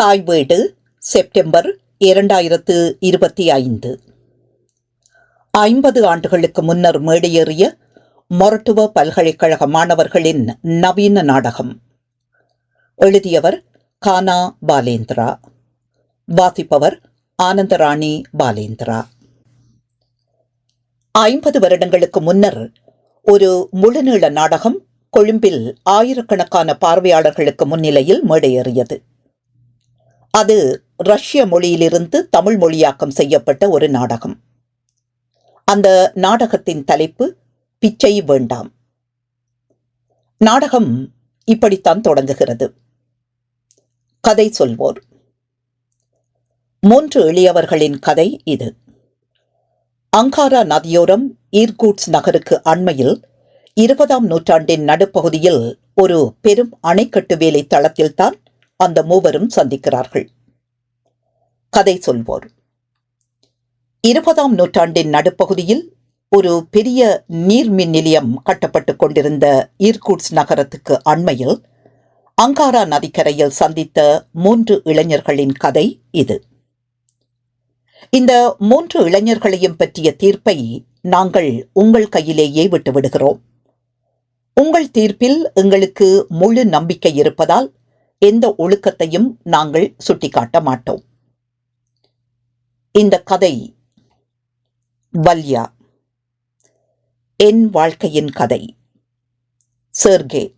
தாய் வீடு செப்டம்பர் இரண்டாயிரத்து இருபத்தி ஐந்து. ஐம்பது ஆண்டுகளுக்கு முன்னர் மேடையேறிய மொரட்டுவ பல்கலைக்கழக மாணவர்களின் நவீன நாடகம். எழுதியவர் கானா பாலேந்திரா. வாசிப்பவர் ஆனந்தராணி பாலேந்திரா. ஐம்பது வருடங்களுக்கு முன்னர் ஒரு முழுநீள நாடகம் கொழும்பில் ஆயிரக்கணக்கான பார்வையாளர்களுக்கு முன்னிலையில் மேடையேறியது. அது ரஷ்ய மொழியிலிருந்து தமிழ் மொழியாக்கம் செய்யப்பட்ட ஒரு நாடகம். அந்த நாடகத்தின் தலைப்பு பிச்சை வேண்டாம். நாடகம் இப்படித்தான் தொடங்குகிறது. கதை சொல்வோர். மூன்று எளியவர்களின் கதை இது. அங்காரா நதியோரம் ஈர்கூட்ஸ் நகருக்கு அண்மையில் இருபதாம் நூற்றாண்டின் நடுப்பகுதியில் ஒரு பெரும் அணைக்கட்டு வேலை தளத்தில்தான் அந்த மூவரும் சந்திக்கிறார்கள். கதை சொல்வோர். இருபதாம் நூற்றாண்டின் நடுப்பகுதியில் ஒரு பெரிய நீர்மின் நிலையம் கட்டப்பட்டுக் கொண்டிருந்த ஈர்கூட்ஸ் நகரத்துக்கு அண்மையில் அங்காரா நதிக்கரையில் சந்தித்த மூன்று இளைஞர்களின் கதை இது. இந்த மூன்று இளைஞர்களையும் பற்றிய தீர்ப்பை நாங்கள் உங்கள் கையிலேயே விட்டுவிடுகிறோம். உங்கள் தீர்ப்பில் எங்களுக்கு முழு நம்பிக்கை இருப்பதால் எந்த ஒழுக்கத்தையும் நாங்கள் சுட்டிக்காட்ட மாட்டோம். இந்த கதை வல்யா. என் வாழ்க்கையின் கதை. சேர்கே.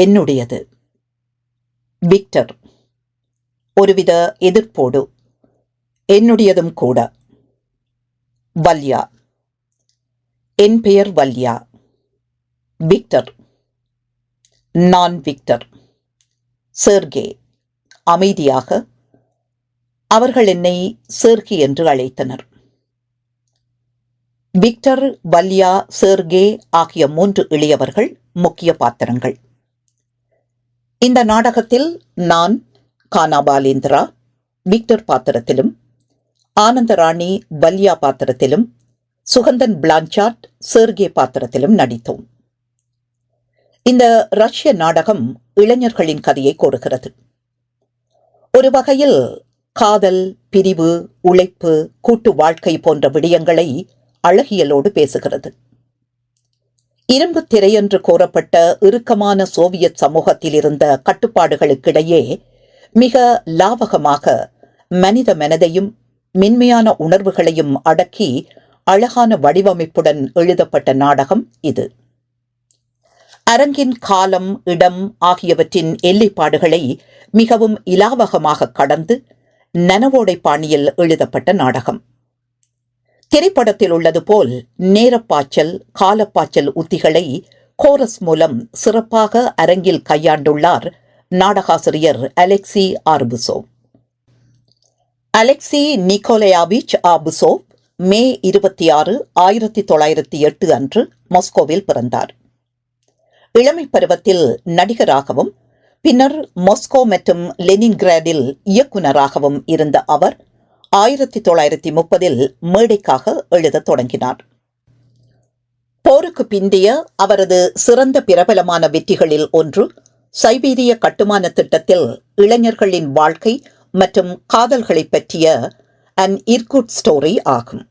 என்னுடையது. விக்டர். ஒருவித எதிர்ப்போடு என்னுடையதும் கூட. வல்யா. என் பெயர் வல்யா. விக்டர். நான் விக்டர். சேர்கே. அமைதியாக அவர்கள் என்னை சேர்கி என்று அழைத்தனர். விக்டர் வல்யா சேர்கே ஆகிய மூன்று இளையவர்கள் முக்கிய பாத்திரங்கள். இந்த நாடகத்தில் நான் கானாபாலேந்திரா விக்டர் பாத்திரத்திலும் ஆனந்தராணி வல்யா பாத்திரத்திலும் சுகந்தன் பிளான்சாட் சேர்கே பாத்திரத்திலும் நடித்தோம். இந்த ரஷ்ய நாடகம் இளைஞர்களின் கதையை கோருகிறது. ஒரு வகையில் காதல் பிரிவு உழைப்பு கூட்டு வாழ்க்கை போன்ற விடயங்களை அழகியலோடு பேசுகிறது. இரும்பு திரையென்று கோரப்பட்ட இறுக்கமான சோவியத் சமூகத்தில் இருந்த கட்டுப்பாடுகளுக்கிடையே மிக லாவகமாக மனித மனதையும் மென்மையான உணர்வுகளையும் அடக்கி அழகான வடிவமைப்புடன் எழுதப்பட்ட நாடகம் இது. அரங்கின் காலம் இடம் ஆகியவற்றின் எல்லைப்பாடுகளை மிகவும் இலாவகமாக கடந்து நனவோடை பாணியில் எழுதப்பட்ட நாடகம். திரைப்படத்தில் உள்ளது போல் நேரப்பாய்ச்சல் காலப்பாய்ச்சல் உத்திகளை கோரஸ் மூலம் சிறப்பாக அரங்கில் கையாண்டுள்ளார் நாடகாசிரியர் அலெக்சி ஆர்புசோவ் அலெக்சி நிக்கோலயாவிச் ஆபுசோவ் மே இருபத்தி ஆறு ஆயிரத்தி தொள்ளாயிரத்தி எட்டு அன்று மாஸ்கோவில் பிறந்தார். இளமை பருவத்தில் நடிகராகவும் பின்னர் மாஸ்கோ மற்றும் லெனின்கிராடில் இயக்குநராகவும் இருந்த அவர் ஆயிரத்தி தொள்ளாயிரத்தி முப்பதில் மேடைக்காக எழுதத் தொடங்கினார். போருக்கு பிந்தைய அவரது சிறந்த பிரபலமான வெற்றிகளில் ஒன்று சைபீரிய கட்டுமான திட்டத்தில் இளைஞர்களின் வாழ்க்கை மற்றும் காதல்களை பற்றிய அன் இர்குட் ஸ்டோரி ஆகும்.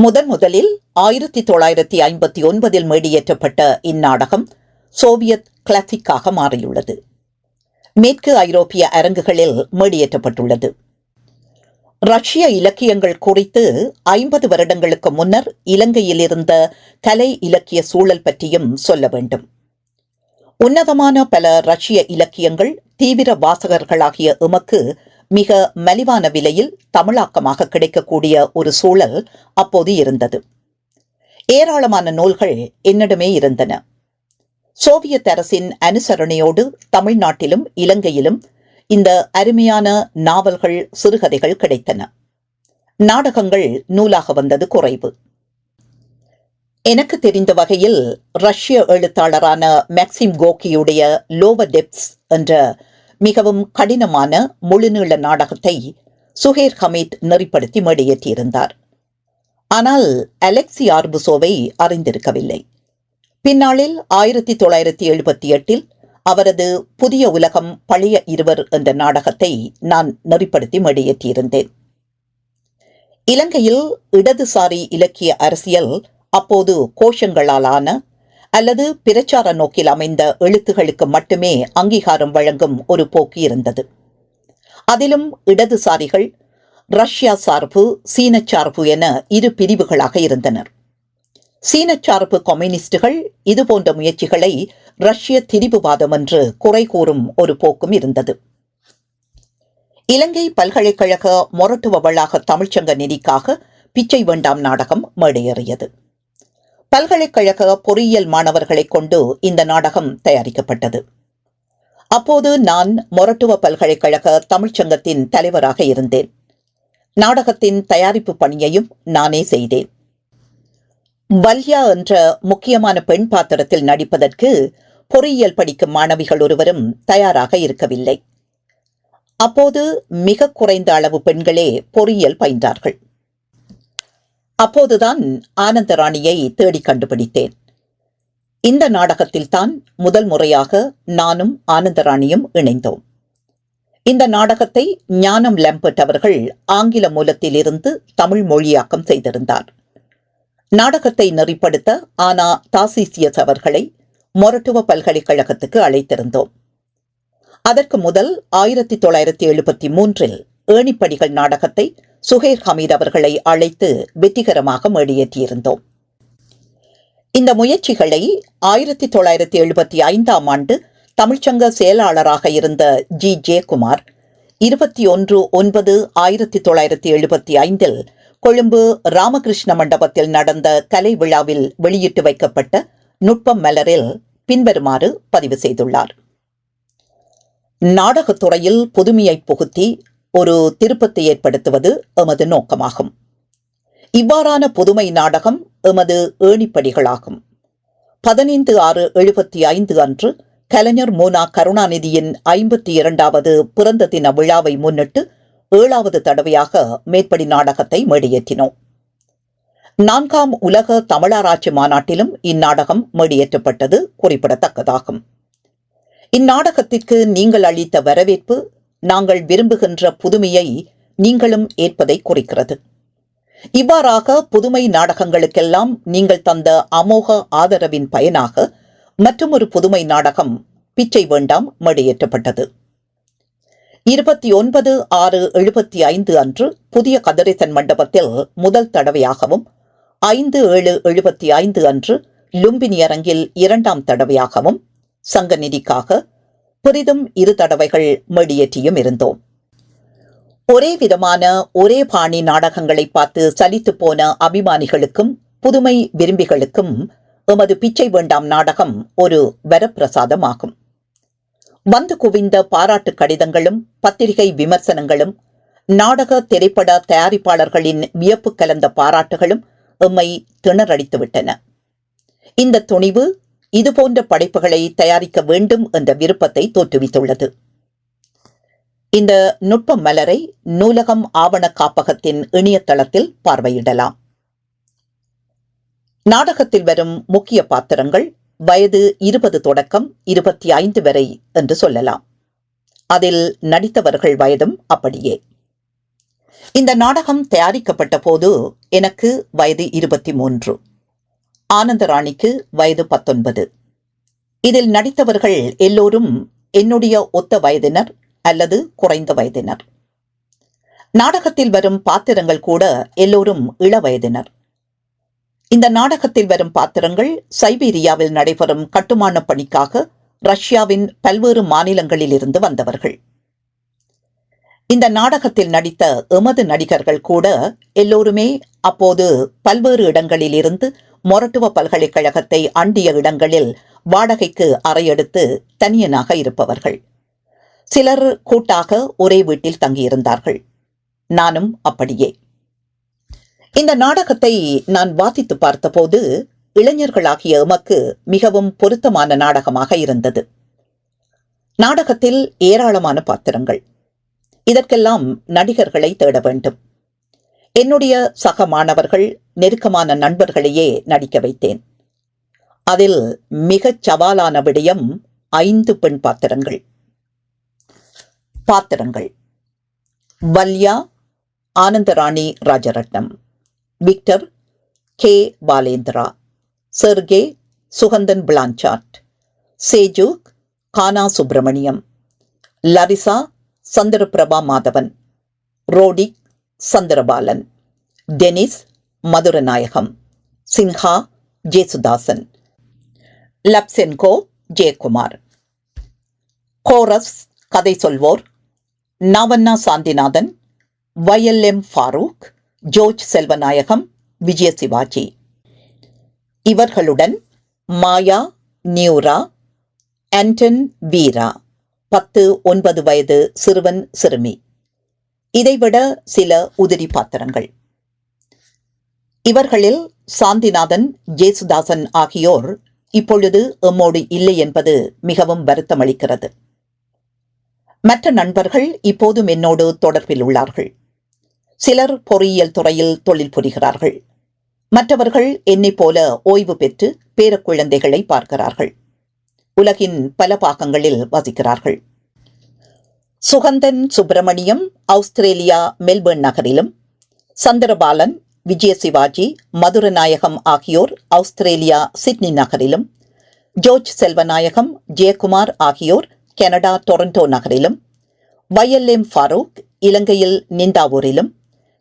முதன் முதலில் ஆயிரத்தி தொள்ளாயிரத்தி ஐம்பத்தி ஒன்பதில் மேடியேற்றப்பட்ட இந்நாடகம் சோவியத் கிளாசிக்காக மாறியுள்ளது. மேற்கு ஐரோப்பிய அரங்குகளில் மேடியேற்றப்பட்டுள்ளது. ரஷ்ய இலக்கியங்கள் குறித்து ஐம்பது வருடங்களுக்கு முன்னர் இலங்கையில் இருந்த கலை இலக்கிய சூழல் பற்றியும் சொல்ல வேண்டும். உன்னதமான பல ரஷ்ய இலக்கியங்கள் தீவிர வாசகர்களாகிய எமக்கு மிக மலிவான விலையில் தமிழாக்கமாக கிடைக்கக்கூடிய ஒரு சூழல் அப்போது இருந்தது. ஏராளமான நூல்கள் என்னிடமே இருந்தன. சோவியத் அரசின் அனுசரணையோடு தமிழ்நாட்டிலும் இலங்கையிலும் இந்த அருமையான நாவல்கள் சிறுகதைகள் கிடைத்தன. நாடகங்கள் நூலாக வந்தது குறைவு. எனக்கு தெரிந்த வகையில் ரஷ்ய எழுத்தாளரான மேக்சிம் கோக்கியுடைய லோவ டெப்ஸ் என்ற மிகவும் கடினமான முழுநீள நாடகத்தை சுஹேர் ஹமீத் நெறிப்படுத்தி மேடையேற்றியிருந்தார். ஆனால் அலெக்சி ஆர்புசோவை அறிந்திருக்கவில்லை. பின்னாளில் ஆயிரத்தி தொள்ளாயிரத்தி எழுபத்தி எட்டில் அவரது புதிய உலகம் பழைய இருவர் என்ற நாடகத்தை நான் நெறிப்படுத்தி மேடையேற்றியிருந்தேன். இலங்கையில் இடதுசாரி இலக்கிய அரசியல் அப்போது கோஷங்களாலான அல்லது பிரச்சார நோக்கில் அமைந்த எழுத்துகளுக்கு மட்டுமே அங்கீகாரம் வழங்கும் ஒரு போக்கு இருந்தது. அதிலும் இடதுசாரிகள் ரஷ்யா சார்பு சீன சார்பு என இரு பிரிவுகளாக இருந்தனர். சீன சார்பு கம்யூனிஸ்டுகள் இதுபோன்ற முயற்சிகளை ரஷ்ய திரிபுவாதம் என்று குறை கூறும் ஒரு போக்கும் இருந்தது. இலங்கை பல்கலைக்கழக மொரட்டுவ வளாக தமிழ்ச்சங்க நிதிக்காக பிச்சை வேண்டாம் நாடகம் மேடையேறியது. பல்கலைக்கழக பொறியியல் மாணவர்களைக் கொண்டு இந்த நாடகம் தயாரிக்கப்பட்டது. அப்போது நான் மொரட்டுவ பல்கலைக்கழக தமிழ்ச்சங்கத்தின் தலைவராக இருந்தேன். நாடகத்தின் தயாரிப்பு பணியையும் நானே செய்தேன். வல்யா என்ற முக்கியமான பெண் பாத்திரத்தில் நடிப்பதற்கு பொறியியல் படிக்கும் மாணவிகள் ஒருவரும் தயாராக இருக்கவில்லை. அப்போது மிக குறைந்த அளவு பெண்களே பொறியியல் பயின்றார்கள். அப்போதுதான் ஆனந்தராணியை தேடி கண்டுபிடித்தேன். இந்த நாடகத்தில்தான் முதல் முறையாக நானும் ஆனந்தராணியும் இணைந்தோம். இந்த நாடகத்தை ஞானம் லம்பர்ட் அவர்கள் ஆங்கில மூலத்திலிருந்து தமிழ் மொழியாக்கம் செய்திருந்தார். நாடகத்தை நெறிப்படுத்த ஆனா தாசிசியஸ் அவர்களை மொரட்டுவ பல்கலைக்கழகத்துக்கு அழைத்திருந்தோம். அதற்கு முதல் ஆயிரத்தி தொள்ளாயிரத்தி எழுபத்தி மூன்றில் ஏணிப்படிகள் நாடகத்தை சுஹேர் ஹமீத் அவர்களை அழைத்து வெற்றிகரமாக மேடியேற்றியிருந்தோம். இந்த முயற்சிகளை ஆயிரத்தி தொள்ளாயிரத்தி எழுபத்தி ஐந்தாம் ஆண்டு தமிழ்ச்சங்க செயலாளராக இருந்த ஜி. ஜெயக்குமார் இருபத்தி ஒன்று ஒன்பது ஆயிரத்தி தொள்ளாயிரத்தி எழுபத்தி ஐந்தில் கொழும்பு ராமகிருஷ்ண மண்டபத்தில் நடந்த கலை விழாவில் வெளியிட்டு வைக்கப்பட்ட நுட்பம் மலரில் பின்வருமாறு பதிவு செய்துள்ளார். நாடகத்துறையில் புதுமையை புகுத்தி ஒரு திருப்பத்தை ஏற்படுத்துவது எமது நோக்கமாகும். இவ்வாறான புதுமை நாடகம் எமது ஏணிப்படிகளாகும். பதினைந்து ஆறு எழுபத்தி ஐந்து அன்று கலைஞர் மோனா கருணாநிதியின் ஐம்பத்தி இரண்டாவது பிறந்த தின விழாவை முன்னிட்டு ஏழாவது தடவையாக மேற்படி நாடகத்தை மேடியேற்றினோம். நான்காம் உலக தமிழராட்சி மாநாட்டிலும் இந்நாடகம் மேடியேற்றப்பட்டது குறிப்பிடத்தக்கதாகும். இந்நாடகத்திற்கு நீங்கள் அளித்த வரவேற்பு நாங்கள் விரும்புகின்ற புதுமையை நீங்களும் ஏற்பதை குறிக்கிறது. இவ்வாறாக புதுமை நாடகங்களுக்கெல்லாம் நீங்கள் தந்த அமோக ஆதரவின் பயனாக மற்றொரு புதுமை நாடகம் பிச்சை வேண்டாம் மடியேற்றப்பட்டது. இருபத்தி ஒன்பது ஆறு எழுபத்தி ஐந்து அன்று புதிய கதிரேசன் மண்டபத்தில் முதல் தடவையாகவும் ஐந்து ஏழு எழுபத்தி ஐந்து அன்று லும்பினி அரங்கில் இரண்டாம் தடவையாகவும் சங்க நிதிக்காக பெரிதும் இரு தடவைகள் மெடியேற்றியும் இருந்தோம். ஒரே விதமான ஒரே பாணி நாடகங்களை பார்த்து சலித்து போன அபிமானிகளுக்கும் புதுமை விரும்பிகளுக்கும் எமது பிச்சை வேண்டாம் நாடகம் ஒரு வரப்பிரசாதமாகும். வந்து குவிந்த பாராட்டு கடிதங்களும் பத்திரிகை விமர்சனங்களும் நாடக திரைப்பட தயாரிப்பாளர்களின் வியப்பு கலந்த பாராட்டுகளும் எம்மை திணறடித்துவிட்டன. இந்த துணிவு இதுபோன்ற படைப்புகளை தயாரிக்க வேண்டும் என்ற விருப்பத்தை தோற்றுவித்துள்ளது. இந்த நுட்ப மலரை நூலகம் ஆவண காப்பகத்தின் இணையதளத்தில் பார்வையிடலாம். நாடகத்தில் வரும் முக்கிய பாத்திரங்கள் வயது இருபது தொடக்கம் இருபத்தி ஐந்து வரை என்று சொல்லலாம். அதில் நடித்தவர்கள் வயதும் அப்படியே. இந்த நாடகம் தயாரிக்கப்பட்ட போது எனக்கு வயது இருபத்தி மூன்று. ஆனந்தராணிக்கு வயது பத்தொன்பது. இதில் நடித்தவர்கள் எல்லோரும் என்னுடைய ஒத்த வயதினர் அல்லது குறைந்த வயதினர். நாடகத்தில் வரும் பாத்திரங்கள் கூட எல்லோரும் இள வயதினர். இந்த நாடகத்தில் வரும் பாத்திரங்கள் சைபீரியாவில் நடைபெறும் கட்டுமான பணிக்காக ரஷ்யாவின் பல்வேறு மாநிலங்களில் இருந்து வந்தவர்கள். இந்த நாடகத்தில் நடித்த எமது நடிகர்கள் கூட எல்லோருமே அப்போது பல்வேறு இடங்களில் இருந்து மொரட்டுவ பல்கலைக்கழகத்தை அண்டிய இடங்களில் வாடகைக்கு அறையெடுத்து தனியனாக இருப்பவர்கள். சிலர் கூட்டாக ஒரே வீட்டில் தங்கியிருந்தார்கள். நானும் அப்படியே. இந்த நாடகத்தை நான் வாசித்து பார்த்தபோது இளைஞர்களாகிய எமக்கு மிகவும் பொருத்தமான நாடகமாக இருந்தது. நாடகத்தில் ஏராளமான பாத்திரங்கள். இதற்கெல்லாம் நடிகர்களை தேட வேண்டும். என்னுடைய சக மாணவர்கள் நெருக்கமான நண்பர்களையே நடிக்க வைத்தேன். அதில் மிகச் சவாலான விடயம் ஐந்து பெண் பாத்திரங்கள். பாத்திரங்கள். Valya Anandarani Rajaratnam. Victor K. Balendra. Sergei Suganthan Blanchard சேஜூக் கானா Subramaniam. Larisa Chandraprabha Madhavan. Rodik Chandrabalan Denis Mathuranayagam Sinha Jesuthasan Lapsenko Jeyakumar. Chorus கதை சொல்வோர் நாவண்ணா சாந்திநாதன் வயல்எம் ஃபாரூக் ஜோர்ஜ் செல்வநாயகம் விஜய சிவாஜி. இவர்களுடன் மாயா நியூரா ஆண்டன் வீரா பத்து ஒன்பது வயது சிறுவன் சிறுமி. இதைவிட சில உதிரி பாத்திரங்கள். இவர்களில் சாந்திநாதன் ஜேசுதாசன் ஆகியோர் இப்பொழுது எம்மோடு இல்லை என்பது மிகவும் வருத்தமளிக்கிறது. மற்ற நண்பர்கள் இப்போதும் என்னோடு தொடர்பில் உள்ளார்கள். சிலர் பொறியியல் துறையில் தொழில் புரிகிறார்கள். மற்றவர்கள் என்னைப் போல ஓய்வு பெற்று பேரக்குழந்தைகளை பார்க்கிறார்கள். உலகின் பல பாகங்களில் வசிக்கிறார்கள். சுகந்தன் சுப்பிரமணியம் ஆஸ்திரேலியா மெல்பர்ன் நகரிலும் சந்திரபாலன் விஜய சிவாஜி மதுரநாயகம் ஆகியோர் ஆஸ்திரேலியா சிட்னி நகரிலும் ஜோர்ஜ் செல்வநாயகம் ஜெயக்குமார் ஆகியோர் கனடா டொரண்டோ நகரிலும் வயல்எம் ஃபாரூக் இலங்கையில் நிந்தாவூரிலும்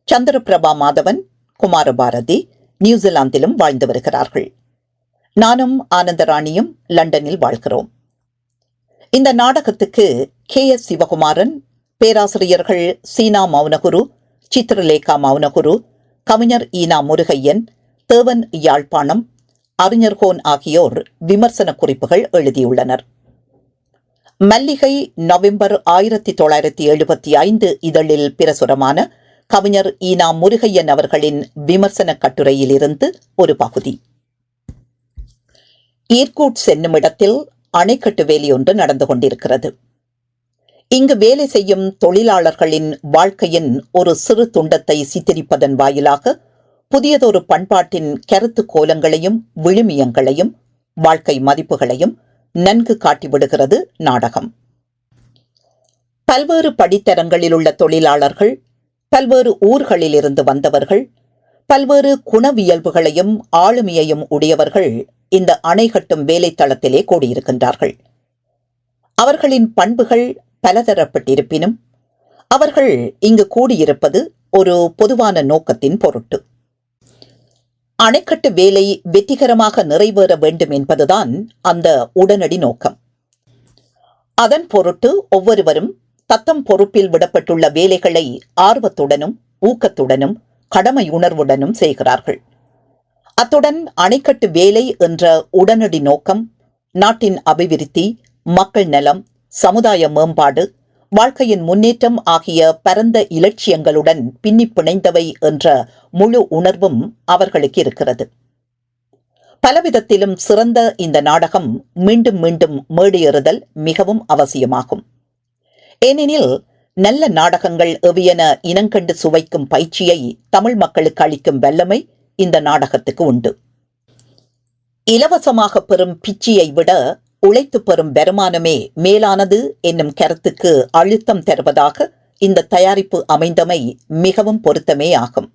சந்திரபிரபா மாதவன் குமாரபாரதி நியூசிலாந்திலும் வாழ்ந்து வருகிறார்கள். நானும் ஆனந்தராணியும் லண்டனில் வாழ்கிறோம். இந்த நாடகத்துக்கு கே எஸ் சிவகுமாரன் பேராசிரியர்கள் சீனா மௌனகுரு சித்திரலேகா மௌனகுரு கவிஞர் ஈனா முருகையன் தேவன் யாழ்ப்பாணம் அறிஞர்கோன் ஆகியோர் விமர்சன குறிப்புகள் எழுதியுள்ளனர். மல்லிகை நவம்பர் ஆயிரத்தி தொள்ளாயிரத்தி எழுபத்தி ஐந்து இதழில் பிரசுரமான கவிஞர் ஈனா முருகையன் அவர்களின் விமர்சன கட்டுரையிலிருந்து ஒரு பகுதி. ஈர்கூட் சென்னும் இடத்தில் அணைக்கட்டு வேலி ஒன்று நடந்து கொண்டிருக்கிறது. இங்கு வேலை செய்யும் தொழிலாளர்களின் வாழ்க்கையின் ஒரு சிறு துண்டத்தை சித்தரிப்பதன் வாயிலாக புதியதொரு பண்பாட்டின் கருத்து கோலங்களையும் விழுமியங்களையும் வாழ்க்கை மதிப்புகளையும் நன்கு காட்டிவிடுகிறது நாடகம். பல்வேறு படித்தரங்களில் உள்ள தொழிலாளர்கள் பல்வேறு ஊர்களிலிருந்து வந்தவர்கள் பல்வேறு குணவியல்புகளையும் ஆளுமையையும் உடையவர்கள் இந்த அணை கட்டும் வேலைத்தளத்திலே கூடியிருக்கின்றார்கள். அவர்களின் பண்புகள் பலதரப்பட்டிருப்பினும் அவர்கள் இங்கு கூடியிருப்பது ஒரு பொதுவான நோக்கத்தின் பொருட்டு. அணைக்கட்டு வேலை வெற்றிகரமாக நிறைவேற வேண்டும் என்பதுதான் அந்த உடனடி நோக்கம். அதன் பொருட்டு ஒவ்வொருவரும் தத்தம் பொறுப்பில் விடப்பட்டுள்ள வேலைகளை ஆர்வத்துடனும் ஊக்கத்துடனும் கடமை உணர்வுடனும் செய்கிறார்கள். அத்துடன் அணைக்கட்டு வேலை என்ற உடனடி நோக்கம் நாட்டின் அபிவிருத்தி மக்கள் நலம் சமுதாய மேம்பாடு வாழ்க்கையின் முன்னேற்றம் ஆகிய பரந்த இலட்சியங்களுடன் பின்னி பிணைந்தவை என்ற முழு உணர்வும் அவர்களுக்கு இருக்கிறது. பலவிதத்திலும் சிறந்த இந்த நாடகம் மீண்டும் மீண்டும் மேடையேறுதல் மிகவும் அவசியமாகும். ஏனெனில் நல்ல நாடகங்கள் எவையென இனங்கண்டு சுவைக்கும் பயிற்சியை தமிழ் மக்களுக்கு அளிக்கும் வல்லமை இந்த நாடகத்துக்கு உண்டு. இலவசமாக பெறும் பிச்சியை விட உழைத்து பெறும் வருமானமே மேலானது என்னும் கருத்துக்கு அழுத்தம் தருவதாக இந்த தயாரிப்பு அமைந்தமை மிகவும் பொருத்தமே ஆகும்.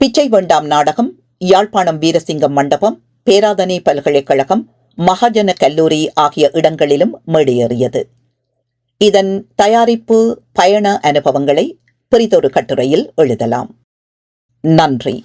பிச்சை வேண்டாம் நாடகம் யாழ்ப்பாணம் வீரசிங்கம் மண்டபம் பேராதனை பல்கலைக்கழகம் மகாஜன கல்லூரி ஆகிய இடங்களிலும் மேடையேறியது. இதன் தயாரிப்பு பயண அனுபவங்களை பிரிதொரு கட்டுரையில் எழுதலாம். நன்றி.